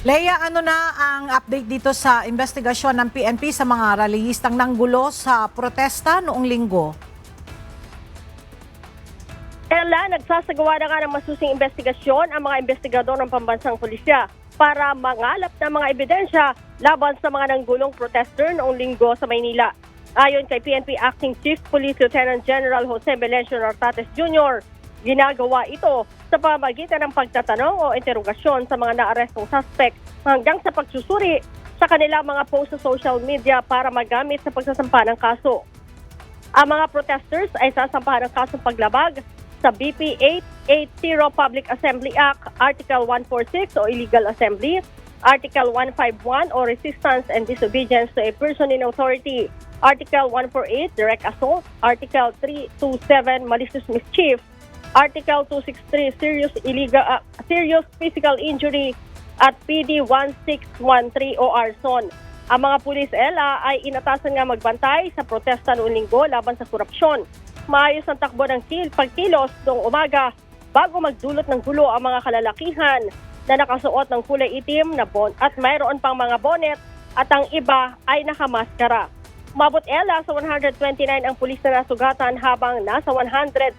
Leia, ano na ang update dito sa investigasyon ng PNP sa mga rallyistang nanggulo sa protesta noong linggo? Ella, nagsasagawa na nga ng masusing investigasyon ang mga investigador ng pambansang pulisya para mangalap ng mga ebidensya laban sa mga nanggulong protester noong linggo sa Maynila. Ayon kay PNP Acting Chief Police Lieutenant General Jose Melencio Nartates Jr., ginagawa ito sa pamagitan ng pagtatanong o interogasyon sa mga naarestong suspect hanggang sa pagsusuri sa kanilang mga post sa social media para magamit sa pagsasampa ng kaso. Ang mga protesters ay sasampahan ng kasong paglabag sa BP 880 Public Assembly Act, Article 146 o Illegal Assembly, Article 151 o Resistance and Disobedience to a Person in Authority, Article 148 Direct Assault, Article 327 Malicious Mischief, Article 263 Serious Illegal uh, Serious Physical Injury at PD 1613 o arson. Ang mga pulis ELA ay inatasan nga magbantay sa protesta noong linggo laban sa korupsyon. Maayos ang takbo ng kil pagkilos noong umaga bago magdulot ng gulo ang mga kalalakihan na nakasuot ng kulay itim na bon at mayroon pang mga bonet at ang iba ay nakamaskara. Mabot ELA sa 129 ang pulis na nasugatan habang nasa 113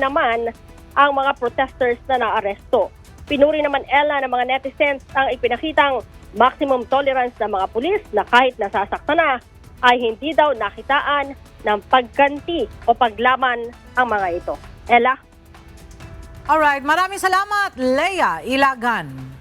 naman ang mga protesters na naaresto. Pinuri naman ELA ng mga netizens ang ipinakitang maximum tolerance ng mga pulis na kahit nasasaktan na ay hindi daw nakitaan ng pagganti o paglaman ang mga ito. Ella? Alright, maraming salamat, Leia Ilagan.